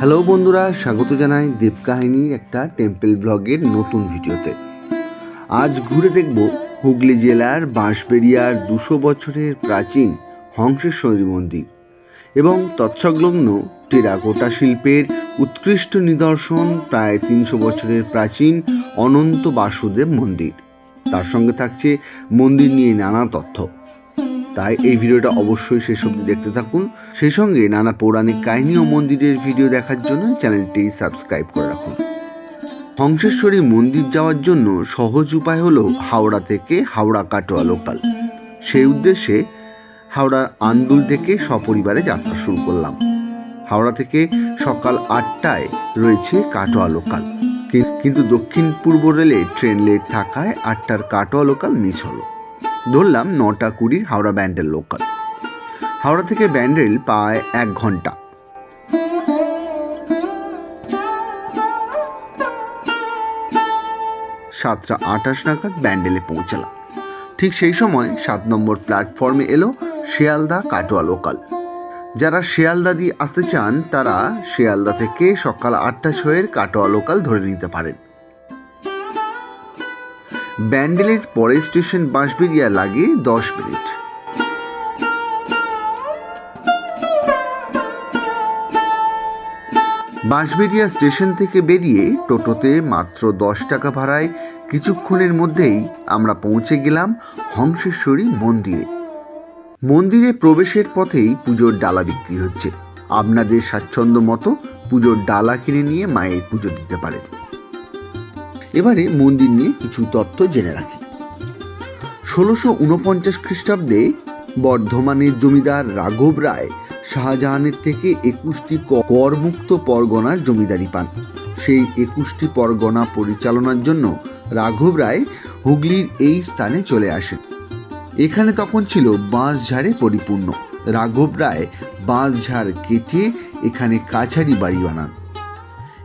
Hello বন্ধুরা, স্বাগত জানাই দেবকাহিনীর একটা টেম্পল ব্লগের নতুন ভিডিওতে। আজ ঘুরে দেখব হুগলি জেলার বাঁশবেড়িয়ার দুশো বছরের প্রাচীন হংসেশ্বরী মন্দির এবং তৎসংলগ্ন টেরাকোটা শিল্পের উৎকৃষ্ট নিদর্শন প্রায় তিনশো বছরের প্রাচীন অনন্ত বাসুদেব মন্দির। তার সঙ্গে থাকছে মন্দির নিয়ে নানা তথ্য। তাই এই ভিডিওটা অবশ্যই শেষ অবধি দেখতে থাকুন। সেই সঙ্গে নানা পৌরাণিক কাহিনী ও মন্দিরের ভিডিও দেখার জন্য চ্যানেলটি সাবস্ক্রাইব করে রাখুন। হংসেশ্বরী মন্দির যাওয়ার জন্য সহজ উপায় হলো হাওড়া থেকে হাওড়া কাটোয়া লোকাল সেই উদ্দেশ্যে হাওড়ার আন্দুল থেকে সপরিবারে যাত্রা শুরু করলাম। হাওড়া থেকে সকাল আটটায় রয়েছে কাটোয়া লোকাল কিন্তু দক্ষিণ পূর্ব রেলে ট্রেন লেট থাকায় আটটার কাটোয়া লোকাল মিস হলো। ধরলাম নটা কুড়ির হাওড়া ব্যান্ডেল লোকাল। হাওড়া থেকে ব্যান্ডেল পায় এক ঘণ্টা। সাতটা আঠাশ নাগাদ ব্যান্ডেলে পৌঁছালাম। ঠিক সেই সময় সাত নম্বর প্ল্যাটফর্মে এলো শিয়ালদা কাটোয়া লোকাল। যারা শিয়ালদা দিয়ে আসতে চান, তারা শিয়ালদা থেকে সকাল আটটা ছয়ের কাটোয়া লোকাল ধরে নিতে পারেন। ব্যান্ডেলের পরের স্টেশন বাঁশবেরিয়া লাগে দশ মিনিট। বাঁশবেরিয়া স্টেশন থেকে বেরিয়ে টোটোতে মাত্র দশ টাকা ভাড়ায় কিছুক্ষণের মধ্যেই আমরা পৌঁছে গেলাম হংসেশ্বরী মন্দিরে। মন্দিরে প্রবেশের পথেই পুজোর ডালা বিক্রি হচ্ছে। আপনাদের স্বাচ্ছন্দ্য মতো পুজোর ডালা কিনে নিয়ে মায়ের পুজো দিতে পারেন। এবারে মন্দির নিয়ে কিছু তথ্য জেনে রাখি। ষোলোশো উনপঞ্চাশ খ্রিস্টাব্দে বর্ধমানের জমিদার রাঘব রায় শাহজাহানের থেকে একুশটি করমুক্ত পরগনার জমিদারি পান। সেই একুশটি পরগনা পরিচালনার জন্য রাঘব রায় হুগলির এই স্থানে চলে আসেন। এখানে তখন ছিল বাঁশঝাড়ে পরিপূর্ণ। রাঘব রায় বাঁশঝাড় কেটে এখানে কাছারি বাড়ি বানান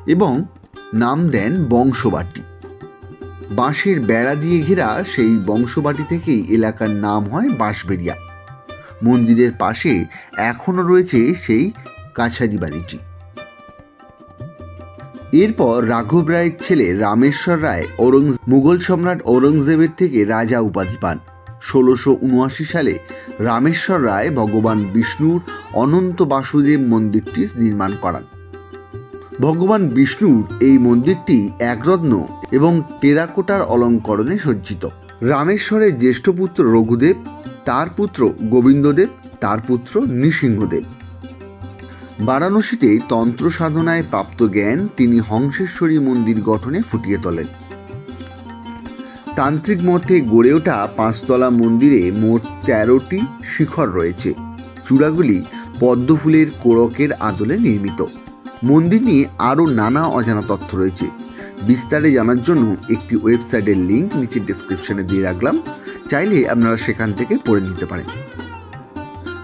এবং নাম দেন বংশবাটি। বাঁশের বেড়া দিয়ে ঘেরা সেই বংশবাটি থেকেই এলাকার নাম হয় বাঁশবেড়িয়া। মন্দিরের পাশে এখনও রয়েছে সেই কাছারি বাড়িটি। এরপর রাঘব রায়ের ছেলে রামেশ্বর রায় ঔরঙ্গ, মুঘল সম্রাট ঔরঙ্গজেবের থেকে রাজা উপাধি পান। ষোলোশো উনআশি সালে রামেশ্বর রায় ভগবান বিষ্ণুর অনন্ত বাসুদেব মন্দিরটি নির্মাণ করান। ভগবান বিষ্ণুর এই মন্দিরটি একরত্ন এবং টেরাকোটার অলঙ্করণে সজ্জিত। রামেশ্বরের জ্যেষ্ঠ পুত্র রঘুদেব, তার পুত্র গোবিন্দদেব, তার পুত্র নৃসিংহদেব। বারাণসীতে তন্ত্র সাধনায় প্রাপ্ত জ্ঞান তিনি হংসেশ্বরী মন্দির গঠনে ফুটিয়ে তোলেন। তান্ত্রিক মঠে গড়ে ওঠা পাঁচতলা মন্দিরে মোট তেরোটি শিখর রয়েছে। চূড়াগুলি পদ্মফুলের কোড়কের আদলে নির্মিত। মন্দির নিয়ে আরও নানা অজানা তথ্য রয়েছে। বিস্তারে জানার জন্য একটি ওয়েবসাইটের লিঙ্ক নিচে ডিসক্রিপশনে দিয়ে রাখলাম। চাইলে আপনারা সেখান থেকে পড়ে নিতে পারেন।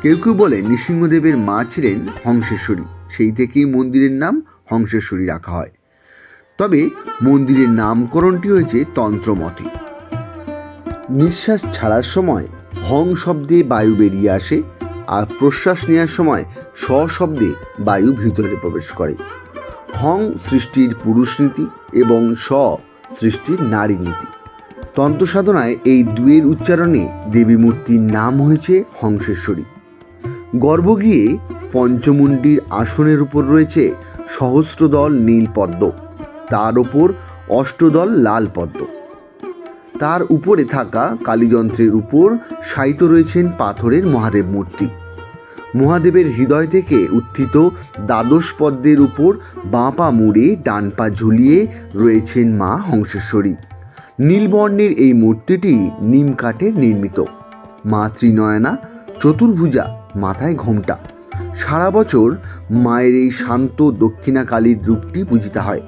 কেউ কেউ বলে নৃসিংহদেবের মা ছিলেন হংসেশ্বরী। সেই থেকেই মন্দিরের নাম হংসেশ্বরী রাখা হয়। তবে মন্দিরের নামকরণটি হয়েছে তন্ত্রমতে নিঃশ্বাস ছাড়ার সময় হং শব্দে বায়ু বেরিয়ে আসে। আর প্রশ্বাস নেওয়ার সময় স শব্দে বায়ু ভিতরে প্রবেশ করে। হং সৃষ্টির পুরুষ নীতি এবং স সৃষ্টির নারী নীতি। তন্ত্র সাধনায় এই দুয়ের উচ্চারণে দেবী মূর্তির নাম হয়েছে হংসেশ্বরী। গর্ভগৃহে পঞ্চমুণ্ডির আসনের উপর রয়েছে সহস্রদল নীল পদ্ম। তার ওপর অষ্টদল লাল পদ্ম। তার উপরে থাকা কালীযন্ত্রের উপর শায়িত রয়েছেন পাথরের মহাদেব মূর্তি। মহাদেবের হৃদয় থেকে উত্থিত দ্বাদশ পদ্মের উপর বাঁ পা মুড়ে, ডান পা ঝুলিয়ে রয়েছেন মা হংসেশ্বরী। নীলবর্ণের এই মূর্তিটি নিম কাঠে নির্মিত। মা ত্রিনয়না, চতুর্ভুজা, মাথায় ঘোমটা। সারা বছর মায়ের এই শান্ত দক্ষিণা কালীর রূপটি পূজিত হয়।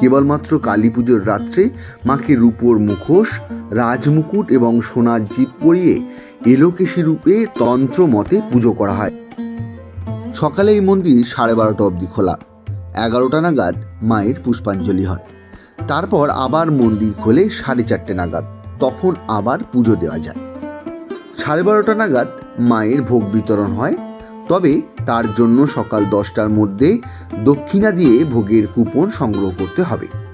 কেবলমাত্র কালী পুজোর রাত্রে মাকে রূপোর মুখোশ, রাজমুকুট এবং সোনার জীব পরিয়ে এলোকেশী রূপে তন্ত্র মতে পুজো করা হয়। সকালে এই মন্দির সাড়ে বারোটা অবধি খোলা। এগারোটা নাগাদ মায়ের পুষ্পাঞ্জলি হয়। তারপর আবার মন্দির খোলে সাড়ে চারটে নাগাদ। তখন আবার পুজো দেওয়া যায়। সাড়ে বারোটা নাগাদ মায়ের ভোগ বিতরণ হয়। তবে তার জন্য সকাল দশটার মধ্যে দক্ষিণা দিয়ে ভোগের কুপন সংগ্রহ করতে হবে।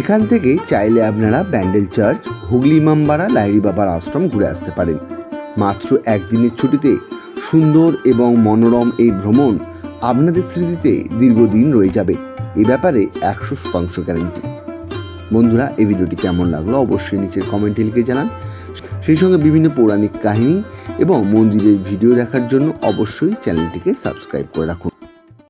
এখান থেকে চাইলে আপনারা ব্যান্ডেল চার্চ, হুগলি মামবাড়া লাইরি বাবার আশ্রম ঘুরে আসতে পারেন। মাত্র একদিনের ছুটিতে সুন্দর এবং মনোরম এই ভ্রমণ আপনাদের স্মৃতিতে দীর্ঘদিন রয়ে যাবে। এ ব্যাপারে একশো শতাংশ গ্যারেন্টি। বন্ধুরা, এই ভিডিওটি কেমন লাগল অবশ্যই নিচের কমেন্টে লিখে জানান। সেই সঙ্গে বিভিন্ন পৌরাণিক কাহিনী এবং মন্দিরের ভিডিও দেখার জন্য অবশ্যই চ্যানেলটিকে সাবস্ক্রাইব করে রাখুন।